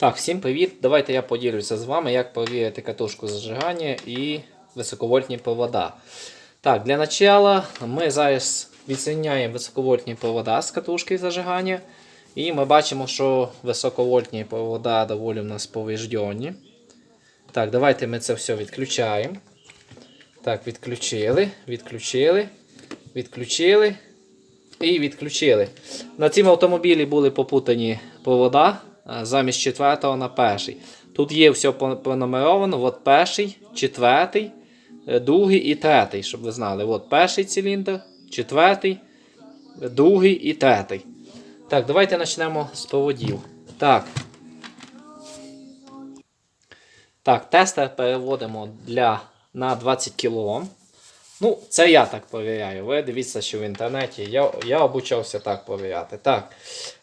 Так, всім привіт! Давайте я поділюся з вами, як перевірити катушку зажигання і високовольтні провода. Так, для начала ми зараз відсоединяємо високовольтні провода з катушки зажигання. І ми бачимо, що високовольтні провода доволі у нас повреждені. Так, давайте ми це все відключаємо. Так, відключили, відключили, відключили і відключили. На цім автомобілі були попутані провода замість четвертого на перший. Тут є все пронумеровано. От перший, четвертий, е, другий і третій, щоб ви знали. От перший циліндр, четвертий, е, другий і третій. Так, давайте почнемо з проводів. Так. Так, тестер переводимо для, на 20 кОм. Ну, це я так перевіряю. Ви дивіться, що в інтернеті я, я обучався так перевіряти. Так,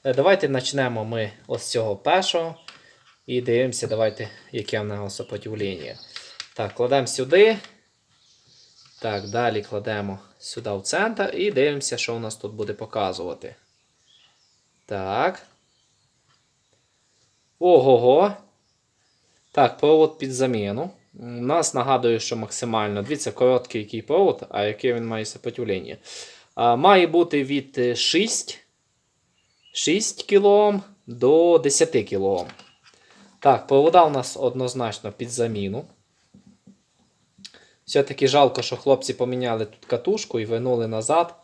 е, давайте почнемо ми ось цього першого. І дивимося, давайте, яке в нього сопротивлення. Так, кладемо сюди. Так, далі кладемо сюди в центр і дивимося, що у нас тут буде показувати. Так. Ого-го. Так, провод під заміну. Нас нагадую, що максимально. Дивіться, короткий який провод, а яке він має сопротивлення. Має бути від е, 6, 6 кОм до 10 кОм. Так, провода у нас однозначно під заміну. Все-таки жалко, що хлопці поміняли тут катушку і вернули назад.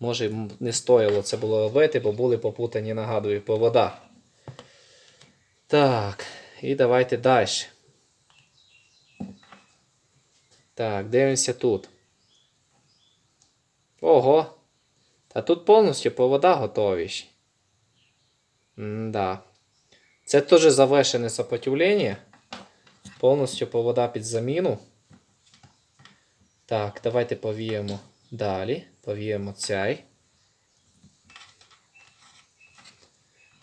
Може, не стоїло це було робити, бо були попутані, нагадую, провода. Так, і давайте далі. Так, дивимося тут. Ого. Та тут повністю провода готові. ще. М-да. Це теж завершене сопротивлення. Повністю провода під заміну. Так, давайте повіємо далі. Повіємо цей.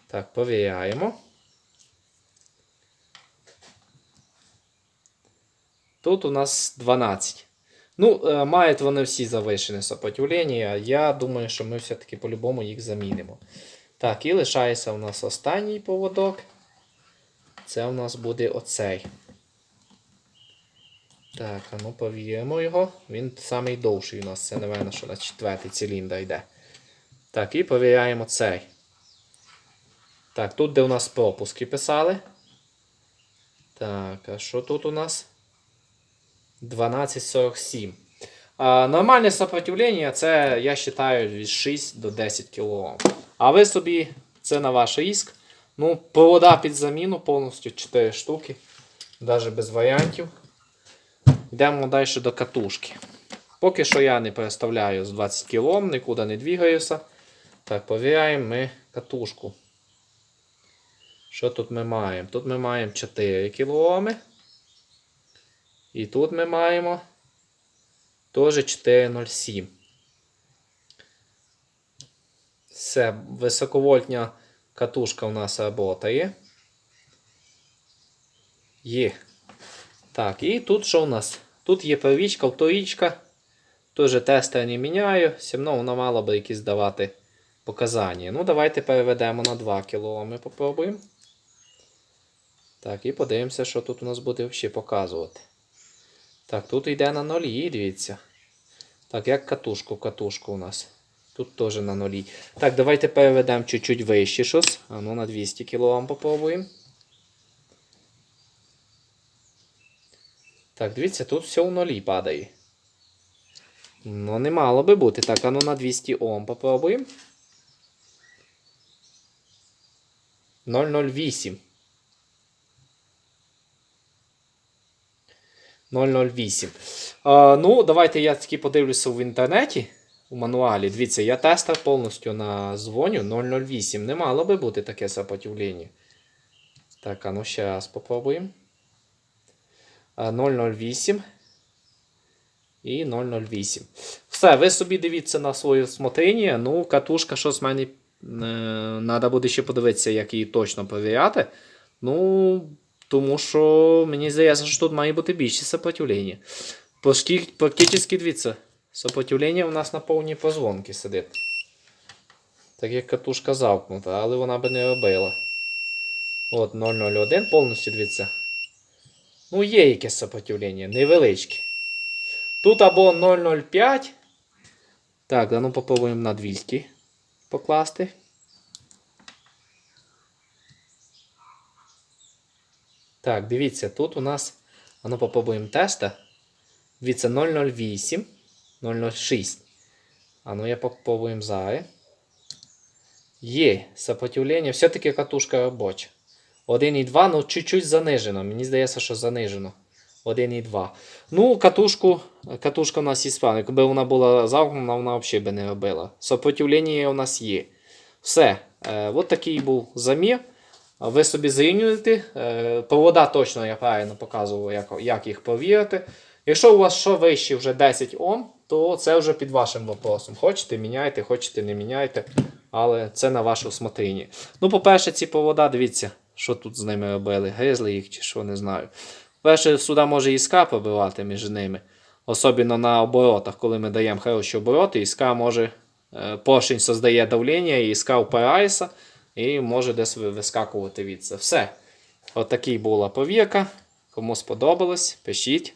Так, повіряємо. Тут у нас 12. Ну, е, мають вони всі завишене сопротивлення. Я думаю, що ми все-таки по-любому їх замінимо. Так, і лишається у нас останній поводок. Це у нас буде оцей. Так, а ну повіримо його. Він самий довший у нас. Це, напевно, що на четвертий циліндр йде. Так, і повіряємо цей. Так, тут де у нас пропуски писали. Так, а що тут у нас? 1247. А, нормальне сопротивлення це, я вважаю, від 6 до 10 кОм. А ви собі, це на ваш риск. Ну, провода під заміну повністю 4 штуки. Навіть без варіантів. Йдемо далі до катушки. Поки що я не переставляю з 20 кОм, нікуди не двигаюся. Так, перевіряємо ми катушку. Що тут ми маємо? Тут ми маємо 4 кОм. І тут ми маємо теж 4,07. Все, високовольтня катушка у нас працює. Є. Так, і тут що у нас? Тут є первічка, вторічка. Теж тестер не міняю. Все одно воно мало би якісь давати показання. Ну, давайте переведемо на 2 кОм. Попробуємо. Так, і подивимося, що тут у нас буде взагалі показувати. Так, тут йде на нолі, дивіться. Так, як катушку, катушку у нас. Тут теж на нолі. Так, давайте переведемо чуть-чуть вище щось. А ну на 200 кОм попробуємо. Так, дивіться, тут все у нолі падає. Ну, не мало би бути. Так, а ну на 200 Ом попробуємо. 008. 008. А, ну, давайте я таки подивлюся в інтернеті. У мануалі. Дивіться, я тестер повністю на дзвоню 008. Не мало би бути таке сопротивлення. Так, а ну ще раз попробуємо. 008 і 008. Все, ви собі дивіться на своє смотрення. Ну, катушка, що з мене. Треба буде ще подивитися, як її точно перевіряти. Ну, тому що мені здається, що тут має бути більше сопротивлення. Практично дивіться, сопротивлення у нас на повній позвонки сидить. Так як катушка замкнута, але вона би не робила. От 001 повністю дивіться. Ну, є якесь сопротивлення, невеличке. Тут або 005. Так, да ну попробуємо на 200 покласти. Так, дивіться, тут у нас. А ну попробуємо теста. Дивіться 008, 006. А ну я попробуємо зараз. Є сопротивлення. Все-таки катушка робоча. 1,2, ну чуть-чуть занижено. Мені здається, що занижено. 1,2. Ну, катушку, катушка у нас ісправна. Якби вона була замкнена, вона взагалі би не робила. Сопротивлення у нас є. Все. Е, от такий був замір. Ви собі зрівнюєте. Е, провода точно я правильно показував, як, як їх провірити. Якщо у вас що вище вже 10 Ом, то це вже під вашим вопросом. Хочете, міняйте, хочете, не міняйте. Але це на ваше усмотрення. Ну, по-перше, ці провода, дивіться, що тут з ними робили. Гризли їх чи що, не знаю. Перше, сюди може іска пробивати між ними. Особливо на оборотах, коли ми даємо хороші обороти, іска може е, поршень создає давлення, і іска впирається, і може десь вискакувати від це. Все. От такий була повірка. Кому сподобалось, пишіть.